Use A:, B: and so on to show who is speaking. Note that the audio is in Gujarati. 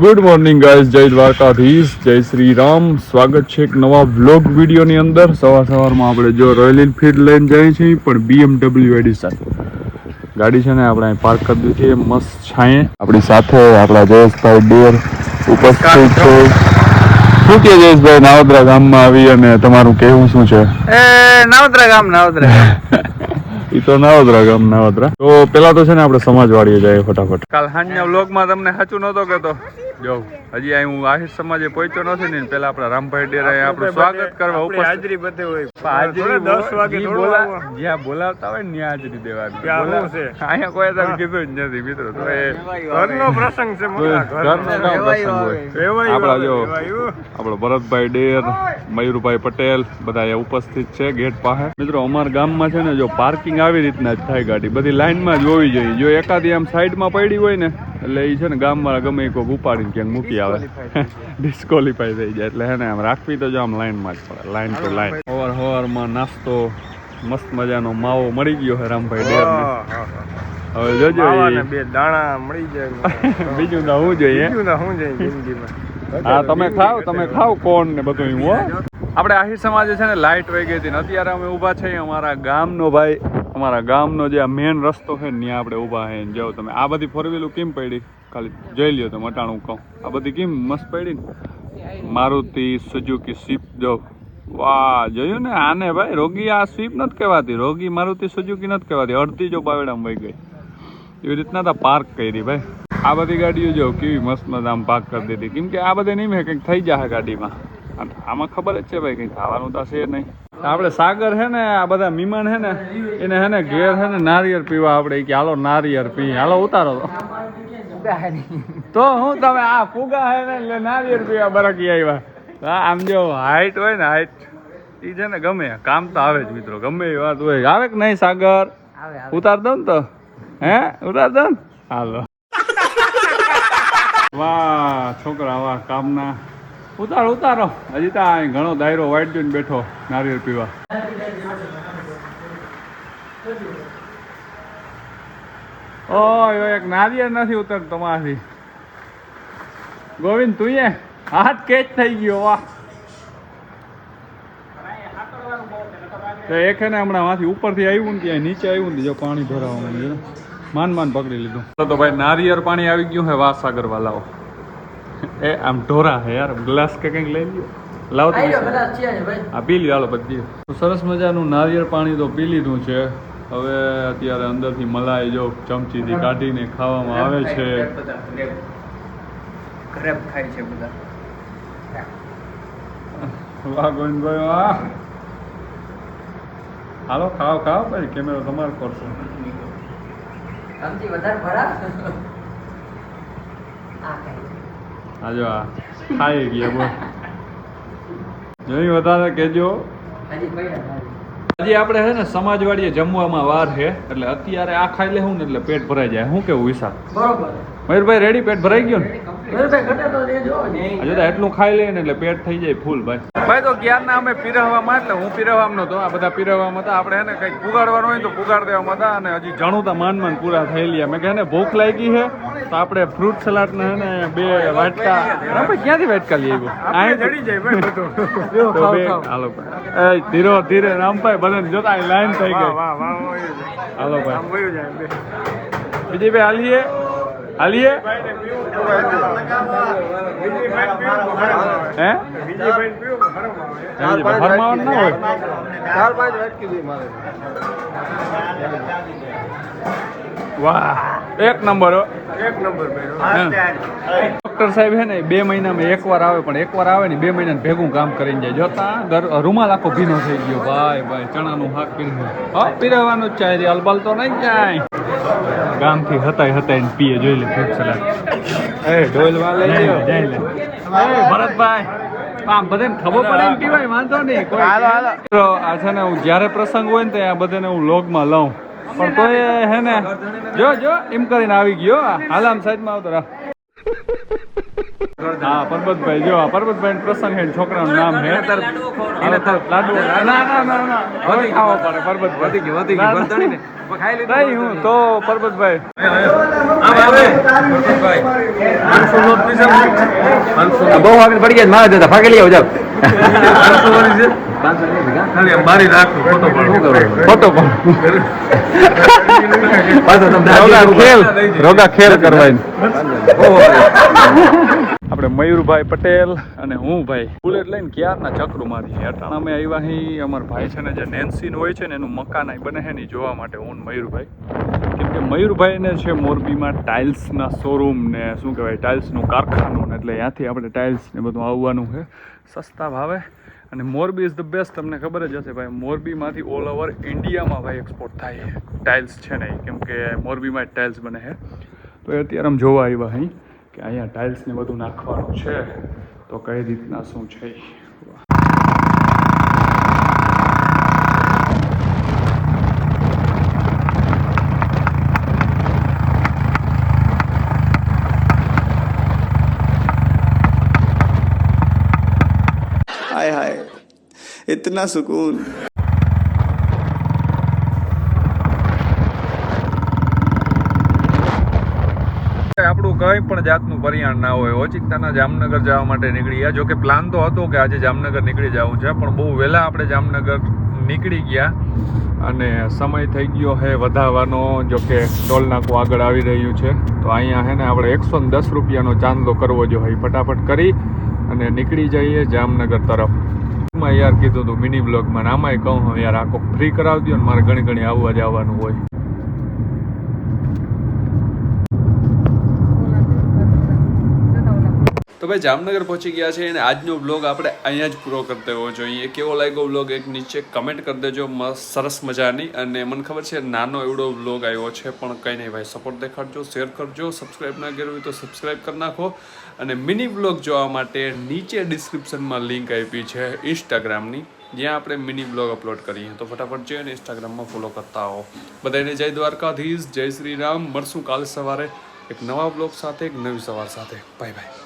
A: ગુડ મોર્નિંગ ગાઈઝ જય દ્વારકાધીશ જય શ્રી રામ સ્વાગત છે એક નવા બ્લોગ વિડીયોની અંદર. સવાર સવારમાં આપણે જો રોયલ એનફિલ્ડ લઈને જઈએ છીએ પણ બીએમડબલ્યુ એડિશન ગાડી છે ને આપણે અહીં પાર્ક કરી દીધી છે. મસ્ત છાંયે. આપણી સાથે આપણા જયેશભાઈ ડેર ઉપસ્થિત છે. શું કે જયેશભાઈ? નાવદરા ગામમાં આવી અને તમારું કહેવું શું છે?
B: એ નાવદ્રા ગામ નાવદરા
A: એ તો નાવદરા ગામ નાવદરા. તો પેલા તો છે ને આપણે સમાજવાડીએ જઈએ ફટાફટ.
B: કાલ સાંજના વ્લોગમાં તમને સાચું નહોતો કહેતો. જો હજી અહીં હું આહિર સમાજે પહોંચ્યો નથી ને પેલા આપણા રામભાઈ ડેરાએ આપણું સ્વાગત કરવા ઉપર હાજરી બધે હોય. હાજરી દસ વાગે જ્યાં બોલાવતા હોય ને ત્યાં હાજરી દેવાની. અહીંયા કોઈ તમે કીધું જ નથી મિત્રો. તો એ
C: ઘરનો પ્રસંગ છે મોટા
A: ઘરનો. પ્રસંગ હોય. આપણા જો આપણો ભરતભાઈ ડેર મયુરભાઈ પટેલ બધા અહીંયા ઉપસ્થિત છે ગેટ પાસે. મિત્રો અમારા ગામમાં છે ને જો પાર્કિંગ આવી રીતના જ થાય ગાડી. બધી લાઈનમાં જ હોવી જોઈએ. જો એકાદી આમ સાઈડમાં પડી હોય ને એટલે એ છે ને ગામવાળા ગમે કોઈક ઉપાડીને ક્યાંક મૂકી આવે. ડિસ્કોલિફાઈ થઈ જાય. એટલે હે ને આમ રાખવી તો જો આમ લાઈનમાં જ પડે. લાઈન ટુ લાઈન હવાર હવારમાં નાસ્તો મસ્ત મજાનો માવો મળી ગયો હે રામભાઈ ડેર હવે જોજો
C: બે દાણા મળી જાય.
A: બીજું ના હું જોઈએ?
C: બીજું ના જિંદગીમાં.
A: હા તમે ખાવ તમે ખાવ કોણ ને બધું હું હો. આપણે આહિર સમાજે છે ને લાઇટ વહી ગઈ હતી અત્યારે અમે ઊભા છીએ અમારા ગામનો ભાઈ. અમારા ગામનો જે આ મેન રસ્તો છે ને, ત્યાં આપણે ઊભા છે જાઓ તમે. આ બધી ફોર વ્હીલું કેમ પડી? ખાલી જોઈ લ્યો તમે, અટાણું કહું. આ બધી કેમ મસ્ત પડી ને? મારુતિ સુઝુકી સ્વિફ્ટ જો. વાહ, જોયું ને? આને ભાઈ, રોગી આ સ્વીપ નથી કહેવાતી. રોગી મારુતિ સુઝુકી નથી કહેવાતી. અડધી જો બાવડામાં વહી ગઈ. એવી રીતના તો પાર્ક કરી ભાઈ. આ બધી ગાડીઓ જો કેવી મસ્ત મસ્ત આમ પાર્ક કરી દીધી. કેમ કે આ બધે નહીં મેં કંઈક થઈ જાય ગાડીમાં. આમાં ખબર જ છે ભાઈ કંઈ ખાવાનું તો છે નહીં. આપણે સાગર છે ને આ બધા મીમાન છે ને એને છે ને ઘેર છે ને નારિયેળ પીવા આપણે કે હાલો નારિયેળ પી હાલો ઉતારો તો. તો હું તમે આ ફુગા હે ને એટલે નારિયેળ પીવા બરકી આવ્યા. આમ જો હાઈટ હોય ને હાઈટ એ છે ને ગમે કામ તો આવે જ મિત્રો ગમે એ વાત હોય. આવે કે નહીં સાગર? ઉતાર દો ને તો. હે? ઉતાર દો ને. હાલો. વાહ છોકરા વાહ કામના. ઉતારો ઉતારો. હજી તો આ ઘણો દાયરો વાઈટ જોઈને બેઠો નારિયેળ પીવા. ઓય એક નારિયેળ નથી ઉતર તમારાથી. ગોવિંદ, તું એ હાથ કેચ થઈ ગયો, વાહ. એક ને હમણાં માંથી ઉપરથી આવ્યું ને ત્યાં નીચે આવ્યું ને જો પાણી ભરાવા માંડ્યું. માન માન પકડી લીધું. તો ભાઈ નારિયેળ પાણી આવી ગયું હે વાસાગર વાલાઓ એ આમ ઢોરા હે યાર. ગ્લાસ કે કંઈક લઈ લ્યો. લાવો તો આ પી લ્યો હાલો બધી. સરસ મજાનું નારિયેળ પાણી તો પી લીધું છે. હવે અત્યારે અંદરથી મલાઈ જો ચમચીથી કાઢીને ખાવામાં આવે છે.
B: ગ્રેપ ખાય છે બધા.
A: વાહ ગોવિંદભાઈ વાહ. હાલો ખાઓ ખાઓ ભાઈ કેમેરો તમારો કરશો. આ જો આ ખાઈ ગયા બોલ જોઈ વધારે કેજો હજી આપણે છે ને સમાજવાડીએ જમવામાં વાર છે એટલે અત્યારે આ ખાઈ લેવું ને એટલે પેટ ભરાઈ જાય. શું કેવું વિશાલ? મયુરભાઈ રેડી પેટ ભરાઈ ગયું ને? એટલું ખાઈ લે ને એટલે પેટ થઈ જાય ફૂલ ભાઈ. ભાઈ તો ક્યારના અમે પીરવવામાં એટલે હું પીરવવામાં નતો આ બધા પીરવવામાં હતા. આપણે હે ને કંઈક પુગાડવાનું હોય તો પુગાડ દેવામાં હતા. અને હજી જણું તો માન માન પૂરા થયેલી. મેં કહે ભૂખ લાગી છે. તો આપણે ફ્રૂટ સલાડ ને ને બે વાટકા આપણે ક્યાંથી વાટકા લઈ આવ્યો? આ
C: જડી જાય ભાઈ બધું.
A: તો બે હાલો ભાઈ. એ ધીરો ધીરે રામભાઈ બધાને જોતા લાઈન થઈ ગઈ.
C: વાહ વાહ
A: હાલો ભાઈ.
C: બે.
A: બીજી ભાઈ હાલીએ. હાલીએ. હે? ફરમાવાનું ના હોય
C: ચાર પાંચ વાટકી દે મારે.
A: વાહ એક નંબર
C: એક નંબર
A: હે. ડોક્ટર સાહેબ હે ને બે મહિનામાં એકવાર આવે પણ એકવાર આવે ને બે મહિના ભેગું કામ કરીને જાય. જોતા રૂમાલ આખો ભીનો થઈ ગયો. ભાઈ ભાઈ ચણાનું શાક પીને હા પીરવાનું જ ચાય અલબલ તો નહીં જાય ગામથી હતાય હતાય ને પીએ જોઈ લે ફ્રૂટ સલાડ. એ ડોલ વાલે જઈ લે એ ભરતભાઈ આમ બધાને ખબર પડે એમ પીવાય વાંધો નહીં કોઈ તો આ છે ને હું જ્યારે પ્રસંગ હોય ને તો બધાને હું લોગમાં લઉં. પણ તોય હે ને જો જો એમ કરીને આવી ગયો હાલ આમ સાઈડમાં આવતો રાહ. હા પરબતભાઈ જો આ પરબતભાઈ પ્રસંગ હે ને છોકરાનું નામ હે તો લાડુ ના ના ના ના ખાવો પડે પરબતભાઈ
B: વધી ગયું વધી ગયું
A: નહીં હું તો. પરબતભાઈ.
B: બહુ આગળ પડી જાય મારે જતા ભાગી લઈ આવો જાવ
C: ફોટો
B: પણ રોગા ખેલ કરવાની
A: આપણે મયુરભાઈ પટેલ અને હું ભાઈ. બુલેટ લઈને ક્યારના ચક્રું મારી અટાણા અમે આવ્યા અહીં અમારા ભાઈ છે ને જે નેન્સીન હોય છે ને એનું મકાન અહીં બને છે ને જોવા માટે. હું મયુરભાઈ. કેમ કે મયુરભાઈને છે મોરબીમાં ટાઇલ્સના શોરૂમ ને શું કહેવાય ટાઇલ્સનું કારખાનું ને એટલે ત્યાંથી આપણે ટાઇલ્સ ને બધું આવવાનું છે સસ્તા ભાવે. અને મોરબી ઇઝ ધ બેસ્ટ તમને ખબર જ હશે ભાઈ. મોરબીમાંથી ઓલ ઓવર ઇન્ડિયામાં ભાઈ એક્સપોર્ટ થાય ટાઇલ્સ છે ને. કેમ કે મોરબીમાં જ ટાઇલ્સ બને છે તો એ અત્યારે આમ જોવા આવ્યા અહીં કે અહીંયા ટાઇલ્સ ને બધું નાખવાનું છે તો કઈ રીતના શું છે ઈ.
D: हाय हाय इतना सुकून
A: આપણું કંઈ પણ જાતનું પરિયાણ ના હોય. ઓચિંતાના જામનગર જવા માટે નીકળી ગયા. જોકે પ્લાન તો હતો કે આજે જામનગર નીકળી જવું છે, પણ બહુ વહેલા આપણે જામનગર નીકળી ગયા અને સમય થઈ ગયો છે વધારવાનો. જોકે ટોલ આગળ આવી રહ્યું છે. તો અહીંયા હે ને આપણે એકસો ને દસ રૂપિયાનો ચાંદલો કરવો જોઈએ ફટાફટ કરી અને નીકળી જઈએ જામનગર તરફ. માં યાર કીધું હતું મિની બ્લોગમાં આમાંય કહું યાર આખો ફ્રી કરાવતી હોય ને મારે ઘણી ઘણી આવવા જવાનું હોય. તો ભાઈ જામનગર પહોંચી ગયા છે અને આજનો બ્લોગ આપણે અહીંયા જ પૂરો કરી દેવો જોઈએ. કેવો લાગ્યો વ્લોગ એક નીચે કમેન્ટ કરી દેજો. સરસ મજાની અને મને ખબર છે નાનો એવડો વ્લોગ આવ્યો છે, પણ કંઈ નહીં ભાઈ સપોર્ટ દેખાડજો શેર કરજો સબસ્ક્રાઈબ ના કર્યું તો સબસ્ક્રાઈબ કરી નાખો. અને મિની બ્લોગ જોવા માટે નીચે ડિસ્ક્રિપ્શનમાં લિંક આપી છે ઇન્સ્ટાગ્રામની જ્યાં આપણે મિની બ્લોગ અપલોડ કરીએ. તો ફટાફટ જઈને ઇન્સ્ટાગ્રામમાં ફોલો કરતા હો બધાને જય દ્વારકાધીશ, જય શ્રી રામ. મળશું કાલ સવારે એક નવા બ્લોગ સાથે, એક નવી સવાર સાથે. Bye bye